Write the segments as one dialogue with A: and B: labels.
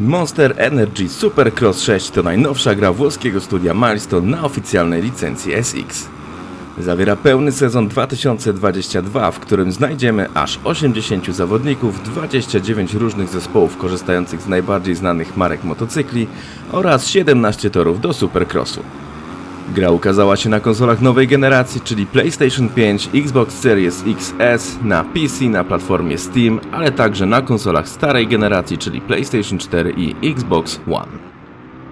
A: Monster Energy Supercross 6 to najnowsza gra włoskiego studia Milestone na oficjalnej licencji SX. Zawiera pełny sezon 2022, w którym znajdziemy aż 80 zawodników, 29 różnych zespołów korzystających z najbardziej znanych marek motocykli oraz 17 torów do Supercrossu. Gra ukazała się na konsolach nowej generacji, czyli PlayStation 5, Xbox Series XS, na PC, na platformie Steam, ale także na konsolach starej generacji, czyli PlayStation 4 i Xbox One.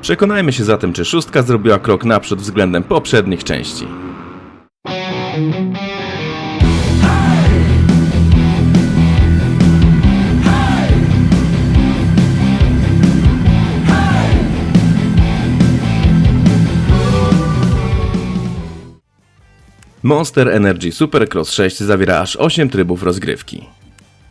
A: Przekonajmy się zatem, czy szóstka zrobiła krok naprzód względem poprzednich części. Monster Energy Supercross 6 zawiera aż 8 trybów rozgrywki.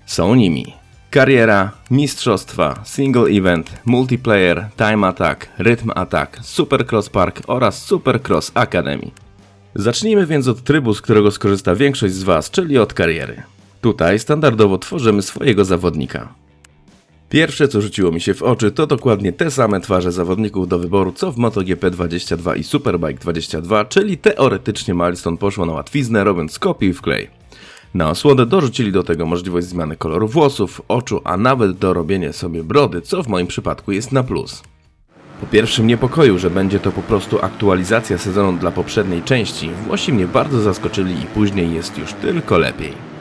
A: Są nimi kariera, mistrzostwa, single event, multiplayer, time attack, rhythm attack, Supercross Park oraz Supercross Academy. Zacznijmy więc od trybu, z którego skorzysta większość z Was, czyli od kariery. Tutaj standardowo tworzymy swojego zawodnika. Pierwsze co rzuciło mi się w oczy to dokładnie te same twarze zawodników do wyboru co w MotoGP 22 i Superbike 22, czyli teoretycznie Milestone poszło na łatwiznę robiąc kopiuj i wklej. Na osłodę dorzucili do tego możliwość zmiany koloru włosów, oczu, a nawet dorobienie sobie brody, co w moim przypadku jest na plus. Po pierwszym niepokoju, że będzie to po prostu aktualizacja sezonu dla poprzedniej części, Włosi mnie bardzo zaskoczyli i później jest już tylko lepiej.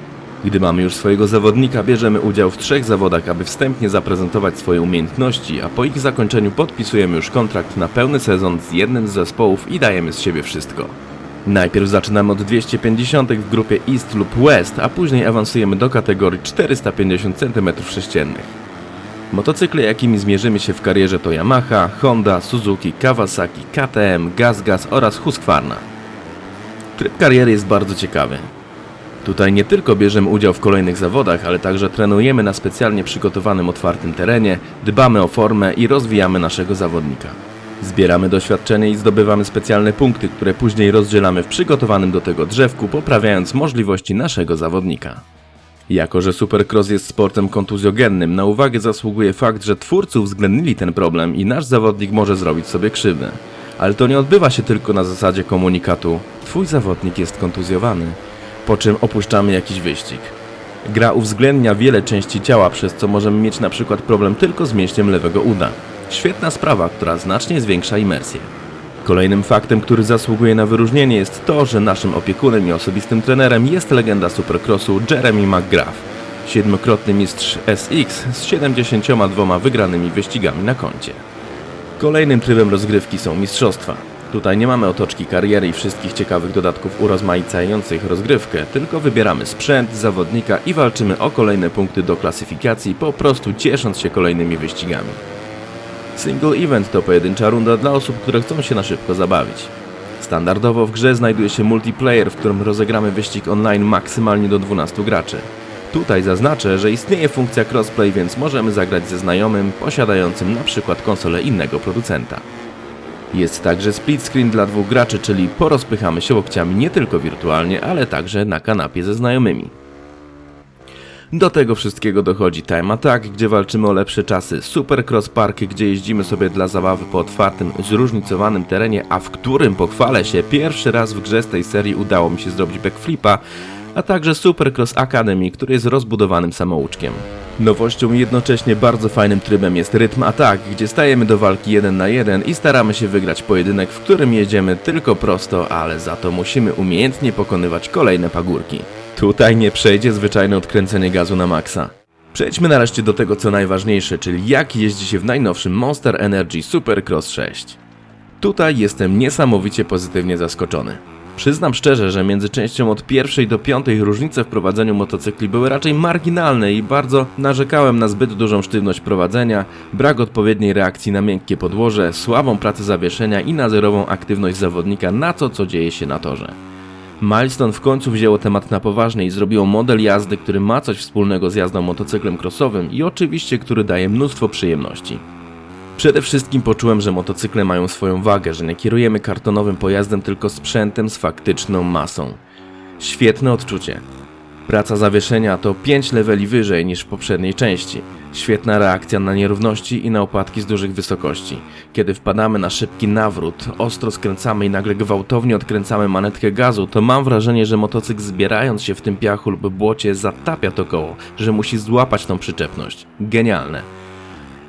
A: Gdy mamy już swojego zawodnika, bierzemy udział w trzech zawodach, aby wstępnie zaprezentować swoje umiejętności, a po ich zakończeniu podpisujemy już kontrakt na pełny sezon z jednym z zespołów i dajemy z siebie wszystko. Najpierw zaczynamy od 250 w grupie East lub West, a później awansujemy do kategorii 450 cm3. Motocykle, jakimi zmierzymy się w karierze to Yamaha, Honda, Suzuki, Kawasaki, KTM, GazGaz oraz Husqvarna. Tryb kariery jest bardzo ciekawy. Tutaj nie tylko bierzemy udział w kolejnych zawodach, ale także trenujemy na specjalnie przygotowanym otwartym terenie, dbamy o formę i rozwijamy naszego zawodnika. Zbieramy doświadczenie i zdobywamy specjalne punkty, które później rozdzielamy w przygotowanym do tego drzewku, poprawiając możliwości naszego zawodnika. Jako, że Supercross jest sportem kontuzjogennym, na uwagę zasługuje fakt, że twórcy uwzględnili ten problem i nasz zawodnik może zrobić sobie krzywdę. Ale to nie odbywa się tylko na zasadzie komunikatu Twój zawodnik jest kontuzjowany, po czym opuszczamy jakiś wyścig. Gra uwzględnia wiele części ciała, przez co możemy mieć na przykład problem tylko z mięśniem lewego uda. Świetna sprawa, która znacznie zwiększa imersję. Kolejnym faktem, który zasługuje na wyróżnienie jest to, że naszym opiekunem i osobistym trenerem jest legenda Supercrossu Jeremy McGrath, siedmiokrotny mistrz SX z 72 wygranymi wyścigami na koncie. Kolejnym trybem rozgrywki są mistrzostwa. Tutaj nie mamy otoczki kariery i wszystkich ciekawych dodatków urozmaicających rozgrywkę, tylko wybieramy sprzęt, zawodnika i walczymy o kolejne punkty do klasyfikacji, po prostu ciesząc się kolejnymi wyścigami. Single Event to pojedyncza runda dla osób, które chcą się na szybko zabawić. Standardowo w grze znajduje się multiplayer, w którym rozegramy wyścig online maksymalnie do 12 graczy. Tutaj zaznaczę, że istnieje funkcja crossplay, więc możemy zagrać ze znajomym posiadającym przykład konsolę innego producenta. Jest także split screen dla dwóch graczy, czyli porozpychamy się łokciami nie tylko wirtualnie, ale także na kanapie ze znajomymi. Do tego wszystkiego dochodzi Time Attack, gdzie walczymy o lepsze czasy, Supercross Park, gdzie jeździmy sobie dla zabawy po otwartym, zróżnicowanym terenie, a w którym pochwalę się, pierwszy raz w grze z tej serii udało mi się zrobić backflipa, a także Supercross Academy, który jest rozbudowanym samouczkiem. Nowością jednocześnie bardzo fajnym trybem jest rytm atak, gdzie stajemy do walki 1 na 1 i staramy się wygrać pojedynek, w którym jedziemy tylko prosto, ale za to musimy umiejętnie pokonywać kolejne pagórki. Tutaj nie przejdzie zwyczajne odkręcenie gazu na maksa. Przejdźmy nareszcie do tego co najważniejsze, czyli jak jeździ się w najnowszym Monster Energy Supercross 6. Tutaj jestem niesamowicie pozytywnie zaskoczony. Przyznam szczerze, że między częścią od pierwszej do piątej różnice w prowadzeniu motocykli były raczej marginalne i bardzo narzekałem na zbyt dużą sztywność prowadzenia, brak odpowiedniej reakcji na miękkie podłoże, słabą pracę zawieszenia i na zerową aktywność zawodnika na to, co dzieje się na torze. Milestone w końcu wzięło temat na poważnie i zrobiło model jazdy, który ma coś wspólnego z jazdą motocyklem crossowym i oczywiście, który daje mnóstwo przyjemności. Przede wszystkim poczułem, że motocykle mają swoją wagę, że nie kierujemy kartonowym pojazdem, tylko sprzętem z faktyczną masą. Świetne odczucie. Praca zawieszenia to 5 leveli wyżej niż w poprzedniej części. Świetna reakcja na nierówności i na upadki z dużych wysokości. Kiedy wpadamy na szybki nawrót, ostro skręcamy i nagle gwałtownie odkręcamy manetkę gazu, to mam wrażenie, że motocykl zbierając się w tym piachu lub błocie zatapia to koło, że musi złapać tą przyczepność. Genialne.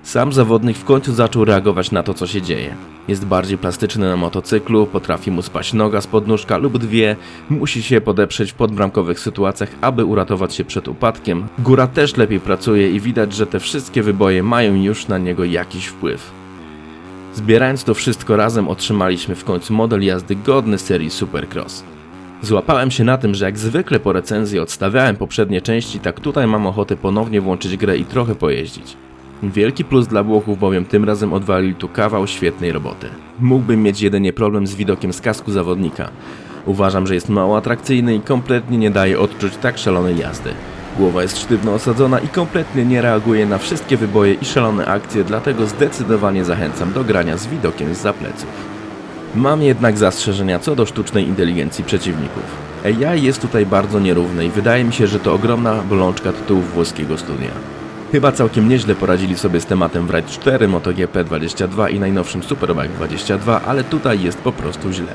A: Sam zawodnik w końcu zaczął reagować na to, co się dzieje. Jest bardziej plastyczny na motocyklu, potrafi mu spaść noga z podnóżka lub dwie, musi się podeprzeć w podbramkowych sytuacjach, aby uratować się przed upadkiem. Góra też lepiej pracuje i widać, że te wszystkie wyboje mają już na niego jakiś wpływ. Zbierając to wszystko razem otrzymaliśmy w końcu model jazdy godny serii Supercross. Złapałem się na tym, że jak zwykle po recenzji odstawiałem poprzednie części, tak tutaj mam ochotę ponownie włączyć grę i trochę pojeździć. Wielki plus dla Włochów, bowiem tym razem odwalili tu kawał świetnej roboty. Mógłbym mieć jedynie problem z widokiem z kasku zawodnika. Uważam, że jest mało atrakcyjny i kompletnie nie daje odczuć tak szalonej jazdy. Głowa jest sztywno osadzona i kompletnie nie reaguje na wszystkie wyboje i szalone akcje, dlatego zdecydowanie zachęcam do grania z widokiem z pleców. Mam jednak zastrzeżenia co do sztucznej inteligencji przeciwników. AI jest tutaj bardzo nierówny i wydaje mi się, że to ogromna bolączka tytułów włoskiego studia. Chyba całkiem nieźle poradzili sobie z tematem w Ride 4, MotoGP 22 i najnowszym Superbike 22, ale tutaj jest po prostu źle.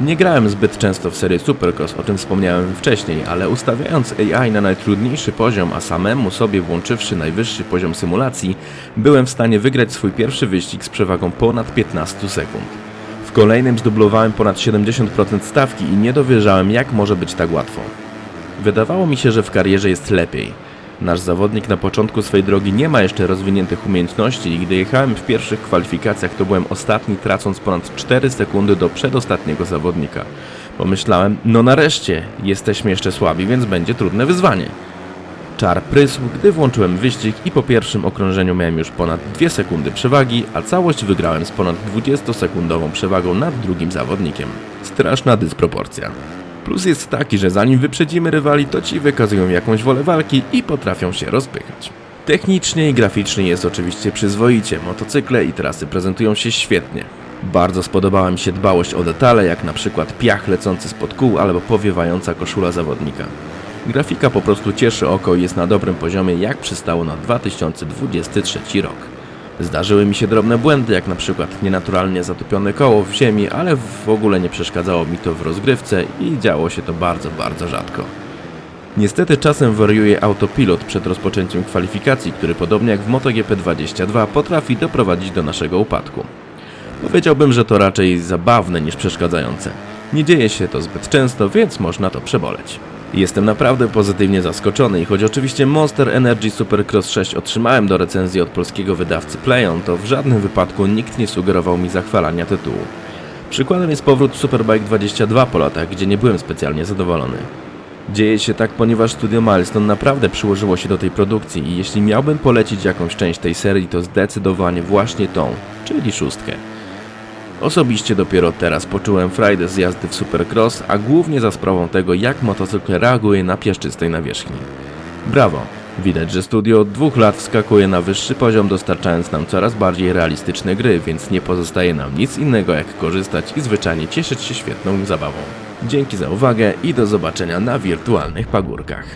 A: Nie grałem zbyt często w serię Supercross, o czym wspomniałem wcześniej, ale ustawiając AI na najtrudniejszy poziom, a samemu sobie włączywszy najwyższy poziom symulacji, byłem w stanie wygrać swój pierwszy wyścig z przewagą ponad 15 sekund. W kolejnym zdublowałem ponad 70% stawki i nie dowierzałem jak może być tak łatwo. Wydawało mi się, że w karierze jest lepiej. Nasz zawodnik na początku swej drogi nie ma jeszcze rozwiniętych umiejętności i gdy jechałem w pierwszych kwalifikacjach, to byłem ostatni, tracąc ponad 4 sekundy do przedostatniego zawodnika. Pomyślałem, no nareszcie, jesteśmy jeszcze słabi, więc będzie trudne wyzwanie. Czar prysł, gdy włączyłem wyścig i po pierwszym okrążeniu miałem już ponad 2 sekundy przewagi, a całość wygrałem z ponad 20-sekundową przewagą nad drugim zawodnikiem. Straszna dysproporcja. Plus jest taki, że zanim wyprzedzimy rywali, to ci wykazują jakąś wolę walki i potrafią się rozpychać. Technicznie i graficznie jest oczywiście przyzwoicie, motocykle i trasy prezentują się świetnie. Bardzo spodobała mi się dbałość o detale, jak na przykład piach lecący spod kół albo powiewająca koszula zawodnika. Grafika po prostu cieszy oko i jest na dobrym poziomie, jak przystało na 2023 rok. Zdarzyły mi się drobne błędy, jak na przykład nienaturalnie zatopione koło w ziemi, ale w ogóle nie przeszkadzało mi to w rozgrywce i działo się to bardzo, bardzo rzadko. Niestety czasem wariuje autopilot przed rozpoczęciem kwalifikacji, który podobnie jak w MotoGP 22 potrafi doprowadzić do naszego upadku. Powiedziałbym, że to raczej zabawne niż przeszkadzające. Nie dzieje się to zbyt często, więc można to przeboleć. Jestem naprawdę pozytywnie zaskoczony i choć oczywiście Monster Energy Supercross 6 otrzymałem do recenzji od polskiego wydawcy Playon, to w żadnym wypadku nikt nie sugerował mi zachwalania tytułu. Przykładem jest powrót Superbike 22 po latach, gdzie nie byłem specjalnie zadowolony. Dzieje się tak, ponieważ studio Milestone naprawdę przyłożyło się do tej produkcji i jeśli miałbym polecić jakąś część tej serii, to zdecydowanie właśnie tą, czyli szóstkę. Osobiście dopiero teraz poczułem frajdę z jazdy w Supercross, a głównie za sprawą tego, jak motocykl reaguje na piaszczystej nawierzchni. Brawo! Widać, że studio od dwóch lat wskakuje na wyższy poziom, dostarczając nam coraz bardziej realistyczne gry, więc nie pozostaje nam nic innego jak korzystać i zwyczajnie cieszyć się świetną zabawą. Dzięki za uwagę i do zobaczenia na wirtualnych pagórkach.